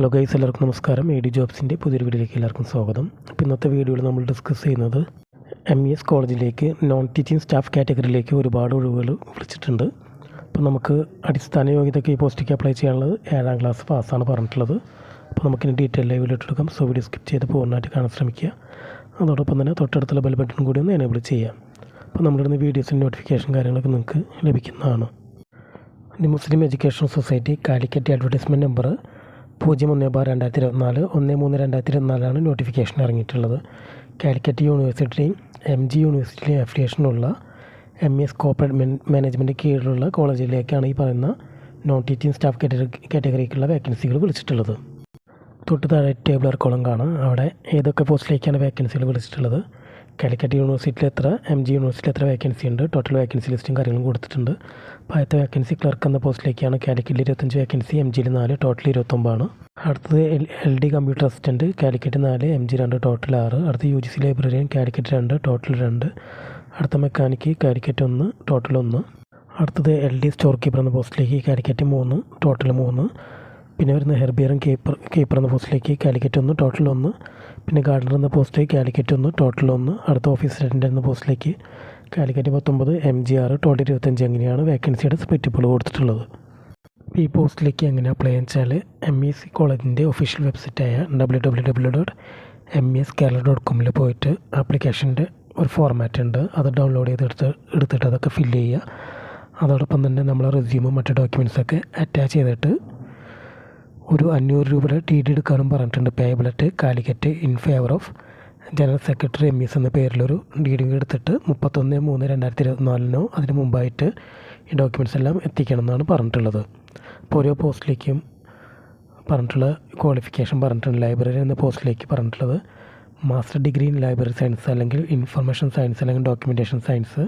Hello guys എല്ലാവർക്കും നമസ്കാരം. A D ജോബ്സിന്റെ പുതിയൊരു വീഡിയോയിലേക്ക് എല്ലാവർക്കും സ്വാഗതം. അപ്പോൾ ഇന്നത്തെ വീഡിയോയിൽ നമ്മൾ ഡിസ്കസ് ചെയ്യുന്നത് എം ഇ എസ് കോളേജിലേക്ക് നോൺ ടീച്ചിങ് സ്റ്റാഫ് കാറ്റഗറിയിലേക്ക് ഒരുപാട് ഒഴിവുകൾ വിളിച്ചിട്ടുണ്ട്. അപ്പോൾ നമുക്ക് അടിസ്ഥാന യോഗ്യതയ്ക്ക് ഈ പോസ്റ്റിലേക്ക് അപ്ലൈ ചെയ്യാനുള്ളത് ഏഴാം ക്ലാസ് പാസ്സാണ് പറഞ്ഞിട്ടുള്ളത്. അപ്പോൾ നമുക്കിനി ഡീറ്റെയിൽ ലൈവിൽ ഇട്ടെടുക്കാം. സോ വീഡിയോ സ്കിപ്പ് ചെയ്ത് പൂർണമായിട്ട് കാണാൻ ശ്രമിക്കുക. അതോടൊപ്പം തന്നെ തൊട്ടടുത്തുള്ള ബെൽ ബട്ടൺ കൂടി ഒന്ന് എനേബിൾ ചെയ്യാം അപ്പോൾ നമ്മളിടുന്ന വീഡിയോസിന്റെ നോട്ടിഫിക്കേഷൻ കാര്യങ്ങളൊക്കെ നിങ്ങൾക്ക് ലഭിക്കുന്നതാണ്. The Muslim education society Calicut advertisement number പൂജ്യം ഒന്ന് ബാർ രണ്ടായിരത്തി ഇരുപത്തിനാല് ഒന്ന് മൂന്ന് രണ്ടായിരത്തി ഇരുപത്തിനാലാണ് നോട്ടിഫിക്കേഷൻ ഇറങ്ങിയിട്ടുള്ളത്. കാലിക്കറ്റ് യൂണിവേഴ്സിറ്റിയും എം ജി യൂണിവേഴ്സിറ്റിയിലെയും അഫിലിയേഷനുള്ള എം എസ് കോപ്പറേറ്റ് മാനേജ്മെന്റ് കീഴിലുള്ള കോളേജിലേക്കാണ് ഈ പറയുന്ന നോൺ ടീച്ചിങ് സ്റ്റാഫ് കാറ്റഗറി കാറ്റഗറിക്കുള്ള വേക്കൻസികൾ വിളിച്ചിട്ടുള്ളത്. തൊട്ട് താഴെ ടേബിൾ ഇറക്കോളം കാണാം. അവിടെ ഏതൊക്കെ പോസ്റ്റിലേക്കാണ് വേക്കൻസികൾ വിളിച്ചിട്ടുള്ളത്? കാലിക്കറ്റ് യൂണിവേഴ്സിറ്റിയിൽ എത്ര എം ജി യൂണിവേഴ്സിറ്റിയിൽ എത്ര വേക്കൻസി ഉണ്ട്? ടോട്ടൽ വേക്കൻസി ലിസ്റ്റും കാര്യങ്ങളും കൊടുത്തിട്ടുണ്ട്. അപ്പോൾ ആദ്യത്തെ വേക്കൻസി ക്ലർക്ക് എന്ന പോസ്റ്റിലേക്കാണ് കാലിക്കറ്റിൽ ഇരുപത്തഞ്ച് വേക്കൻസി എം ജിയിൽ നാല് ടോട്ടൽ ഇരുപത്തൊമ്പതാണ്. അടുത്തത് L L D computer assistant Calicut നാല് എം ജി രണ്ട് ടോട്ടൽ ആറ്. അടുത്ത U G C librarian Calicut രണ്ട് ടോട്ടൽ രണ്ട്. അടുത്ത മെക്കാനിക്ക് കാലിക്കറ്റ് ഒന്ന് ടോട്ടൽ ഒന്ന്. അടുത്തത് എൽ ഡി സ്റ്റോർ കീപ്പർ എന്ന പോസ്റ്റിലേക്ക് കാലിക്കറ്റ് മൂന്ന് ടോട്ടൽ മൂന്ന്. പിന്നെ വരുന്ന ഹെർബിയറും കീപ്പർ കീപ്പർ എന്ന പോസ്റ്റിലേക്ക് കാലിക്കറ്റ് ഒന്ന് ടോട്ടൽ ഒന്ന്. പിന്നെ ഗാർഡനർ എന്ന പോസ്റ്റ് കാലിക്കറ്റ് ഒന്ന് ടോട്ടൽ ഒന്ന്. അടുത്ത ഓഫീസ് അറ്റൻഡന്റ് എന്ന പോസ്റ്റിലേക്ക് കാലിക്കറ്റ് പത്തൊമ്പത് എം ജി ആറ് ടോട്ടൽ ഇരുപത്തഞ്ച്. അങ്ങനെയാണ് വേക്കൻസിയുടെ സ്പ്ലിറ്റിപ്പോൾ കൊടുത്തിട്ടുള്ളത്. ഈ പോസ്റ്റിലേക്ക് എങ്ങനെ അപ്ലൈ വെച്ചാൽ എം ഇ സി കോളേജിന്റെ official വെബ്സൈറ്റായ W W W dot M S Kerala dot കോമിൽ പോയിട്ട് ആപ്ലിക്കേഷന്റെ ഒരു ഫോർമാറ്റ് ഉണ്ട്. അത് ഡൗൺലോഡ് ചെയ്തെടുത്ത് എടുത്തിട്ട് അതൊക്കെ ഫില്ല് ചെയ്യുക. അതോടൊപ്പം തന്നെ നമ്മൾ റെസ്യൂമും മറ്റു ഡോക്യുമെന്റ്സൊക്കെ അറ്റാച്ച് ചെയ്തിട്ട് ഒരു അഞ്ഞൂറ് രൂപയുടെ ടി ഡി എടുക്കാനും പറഞ്ഞിട്ടുണ്ട്. Payable at Calicut in favour of general secretary M S എന്ന പേരിലൊരു ഡി ഡി എടുത്തിട്ട് മുപ്പത്തൊന്ന് മൂന്ന് രണ്ടായിരത്തി ഇരുപത്തിനാലിനോ അതിന് മുമ്പായിട്ട് ഈ ഡോക്യുമെന്റ്സ് എല്ലാം എത്തിക്കണം എന്നാണ് പറഞ്ഞിട്ടുള്ളത്. അപ്പോൾ ഓരോ പോസ്റ്റിലേക്കും പറഞ്ഞിട്ടുള്ള ക്വാളിഫിക്കേഷൻ പറഞ്ഞിട്ടുണ്ട്. ലൈബ്രറി എന്ന പോസ്റ്റിലേക്ക് പറഞ്ഞിട്ടുള്ളത്. Master degree in library science അല്ലെങ്കിൽ ഇൻഫർമേഷൻ സയൻസ് അല്ലെങ്കിൽ ഡോക്യുമെന്റേഷൻ സയൻസ്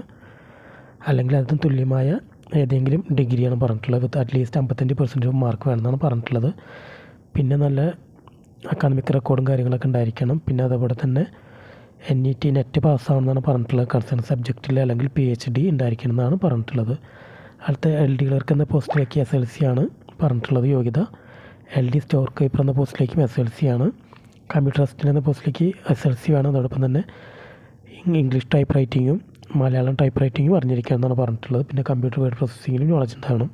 അല്ലെങ്കിൽ അതിന് തുല്യമായ ഏതെങ്കിലും ഡിഗ്രിയാണ് പറഞ്ഞിട്ടുള്ളത്. വിത്ത് അറ്റ്ലീസ്റ്റ് അമ്പത്തഞ്ച് പെർസെന്റേജ് മാർക്ക് വേണമെന്നാണ് പറഞ്ഞിട്ടുള്ളത്. പിന്നെ നല്ല അക്കാദമിക് റെക്കോർഡും കാര്യങ്ങളൊക്കെ ഉണ്ടായിരിക്കണം. പിന്നെ അതേപോലെ തന്നെ എൻ ഇ ടി നെറ്റ് പാസ്സാവണമെന്നാണ് പറഞ്ഞിട്ടുള്ളത്. കൺസേൺ സബ്ജക്റ്റിൽ അല്ലെങ്കിൽ പി എച്ച് ഡി ഉണ്ടായിരിക്കണം എന്നാണ് പറഞ്ഞിട്ടുള്ളത്. അടുത്ത എൽ ഡി ക്ലർക്ക് എന്ന പോസ്റ്റിലേക്ക് എസ് എൽ സി ആണ് പറഞ്ഞിട്ടുള്ളത് യോഗ്യത. എൽ ഡി സ്റ്റോർ കീപ്പർ എന്ന പോസ്റ്റിലേക്കും എസ് എൽ സി ആണ്. കമ്പ്യൂട്ടർ അസിസ്റ്റന്റ് എന്ന പോസ്റ്റിലേക്ക് എസ് എൽ സി വേണം. അതോടൊപ്പം തന്നെ ഇംഗ്ലീഷ് ടൈപ്പ് റൈറ്റിങ്ങും മലയാളം ടൈപ്പ് റൈറ്റിംഗ് പറഞ്ഞിരിക്കുക എന്നാണ് പറഞ്ഞിട്ടുള്ളത്. പിന്നെ കമ്പ്യൂട്ടർ വേർഡ് പ്രോസസ്സിങ്ങിനും നോളജ് ഉണ്ടാവണം.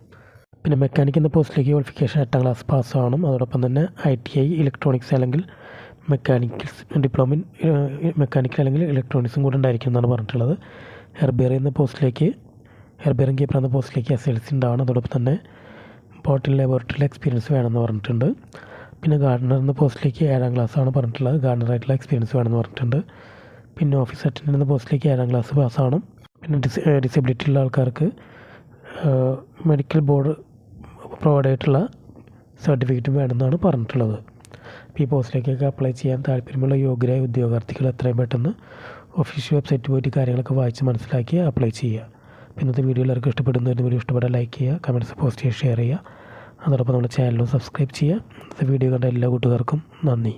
പിന്നെ മെക്കാനിക് എന്ന പോസ്റ്റിലേക്ക് ക്വാളിഫിക്കേഷൻ എട്ടാം ക്ലാസ് ആവണം. അതോടൊപ്പം തന്നെ ഐ ടി ഐ ഇലക്ട്രോണിക്സ് അല്ലെങ്കിൽ മെക്കാനിക്കൽ ഡിപ്ലോമ ഇൻ മെക്കാനിക്കൽ അല്ലെങ്കിൽ ഇലക്ട്രോണിക്സും കൂടെ ഉണ്ടായിരിക്കും എന്നാണ് പറഞ്ഞിട്ടുള്ളത്. ഹെർബേറി എന്ന പോസ്റ്റിലേക്ക് ഹെർബേറിയം കീപ്പർ എന്ന പോസ്റ്റിലേക്ക് എസ് എൽ സി ഉണ്ടാവണം. അതോടൊപ്പം തന്നെ ബോട്ടിൽ ലബോറട്ടറിയിൽ എക്സ്പീരിയൻസ് വേണമെന്ന് പറഞ്ഞിട്ടുണ്ട്. പിന്നെ ഗാർഡനർ എന്ന പോസ്റ്റിലേക്ക് ഏഴാം ക്ലാസ്സാണ് പറഞ്ഞിട്ടുള്ളത്. ഗാർഡനറായിട്ടുള്ള എക്സ്പീരിയൻസ് വേണമെന്ന് പറഞ്ഞിട്ടുണ്ട്. പിന്നെ ഓഫീസ് അറ്റൻഡന്റ് പോസ്റ്റിലേക്ക് ഏഴാം ക്ലാസ് പാസ്സാവണം. പിന്നെ ഡിസ് ഡിസബിലിറ്റി ഉള്ള ആൾക്കാർക്ക് മെഡിക്കൽ ബോർഡ് പ്രൊവൈഡ് ആയിട്ടുള്ള സർട്ടിഫിക്കറ്റും വേണമെന്നാണ് പറഞ്ഞിട്ടുള്ളത്. അപ്പോൾ ഈ പോസ്റ്റിലേക്കൊക്കെ അപ്ലൈ ചെയ്യാൻ താല്പര്യമുള്ള യോഗ്യരായ ഉദ്യോഗാർത്ഥികൾ എത്രയും പെട്ടെന്ന് ഒഫീഷ്യൽ വെബ്സൈറ്റ് പോയിട്ട് കാര്യങ്ങളൊക്കെ വായിച്ച് മനസ്സിലാക്കി അപ്ലൈ ചെയ്യുക. അപ്പോൾ ഇന്നത്തെ വീഡിയോ എല്ലാവർക്കും ഇഷ്ടപ്പെടുന്നതിന് വീഡിയോ ഇഷ്ടപ്പെട്ടാൽ ലൈക്ക് ചെയ്യുക കമന്റ്സ് പോസ്റ്റ് ചെയ്യുക ഷെയർ ചെയ്യുക. അതോടൊപ്പം നമ്മുടെ ചാനലും സബ്സ്ക്രൈബ് ചെയ്യുക. ഇന്നത്തെ വീഡിയോ കണ്ട എല്ലാ കൂട്ടുകാർക്കും നന്ദി.